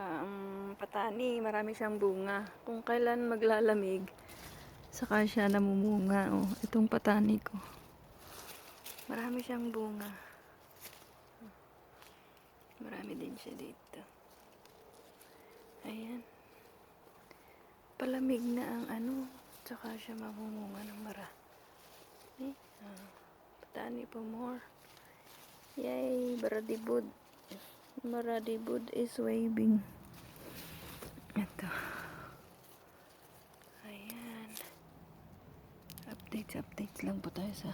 um, patani, marami siyang bunga. Kung kailan maglalamig, saka siya namumunga. Oh, itong patani ko. Marami siyang bunga. Marami din siya dito. Ayan. Palamig na ang ano, tsaka siya mamumunga ng mara. Eh, ah, patani pa more. Yay, baradibud. Maradibud is waving. Ito. Ayan. Updates, updates lang po tayo sa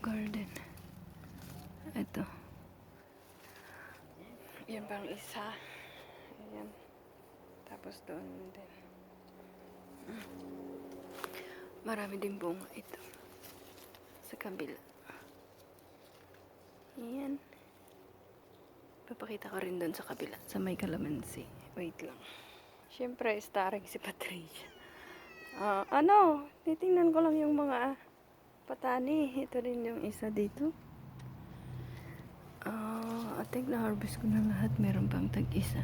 garden. Ito. Yan pang isa. Ayan. Tapos doon din. Marami din bunga ito. Sa kabila. Ayan. Papakita ko rin doon sa kabila, sa may kalamansi. Wait lang. Siyempre, starring si Patricia. Ah, ano, titingnan ko lang yung mga patani. Ito rin yung isa dito. Ah, I think na-harvest ko na lahat. Meron pang tag-isa.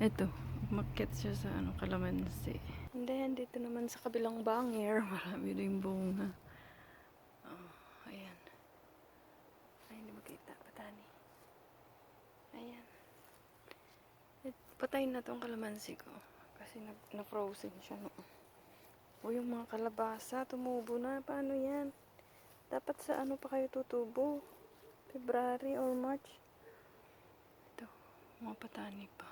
Ito, umakyat siya sa ano, kalamansi. And then, dito naman sa kabilang bangir, marami rin bunga. Oh, ayan. Ay, hindi makita. Patani. Ayan. Eh, Patay na tong kalamansi ko. Kasi na- na-frozen siya noon. O yung mga kalabasa, tumubo na. Paano yan? Dapat sa ano pa kayo tutubo? February or March? Ito, mga patani pa.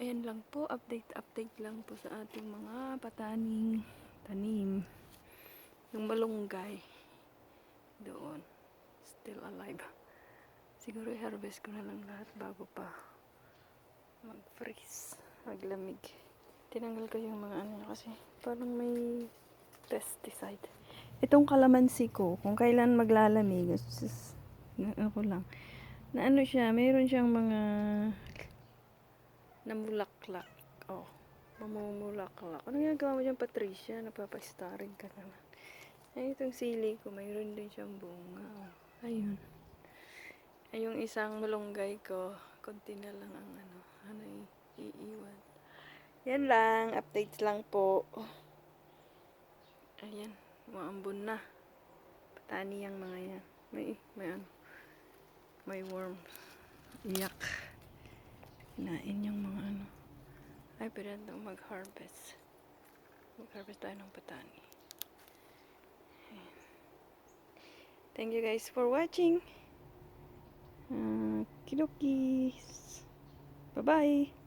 Ayan lang po, update, update lang po sa ating mga pataning tanim. Yung malunggay. Doon. Still alive. Siguro i-harvest ko na lang lahat bago pa mag-freeze, maglamig. Tinanggal ko yung mga ano kasi parang may pesticide. Itong kalamansi ko, kung kailan maglalamig, ako lang, na ano siya, mayroon siyang mga namulaklak. Oh, mamumulaklak. Ano ginagawa mo dyan, Patricia? Napapa-starring ka naman. Ay, itong sili ko, mayroon din siyang bunga. Oh, ayun. Ay, yung isang malunggay ko, konti na lang ang ano, ano i- iiwan. Yan lang, updates lang po. Ayan, maambon na. Patani yung mga yan. May, may ano, may worm. Iyak. Kinain yung mga ano. Ay, daw mag-harvest. Mag-harvest tayo ng patani. Ayan. Thank you guys for watching. Okie dokies. Bye bye.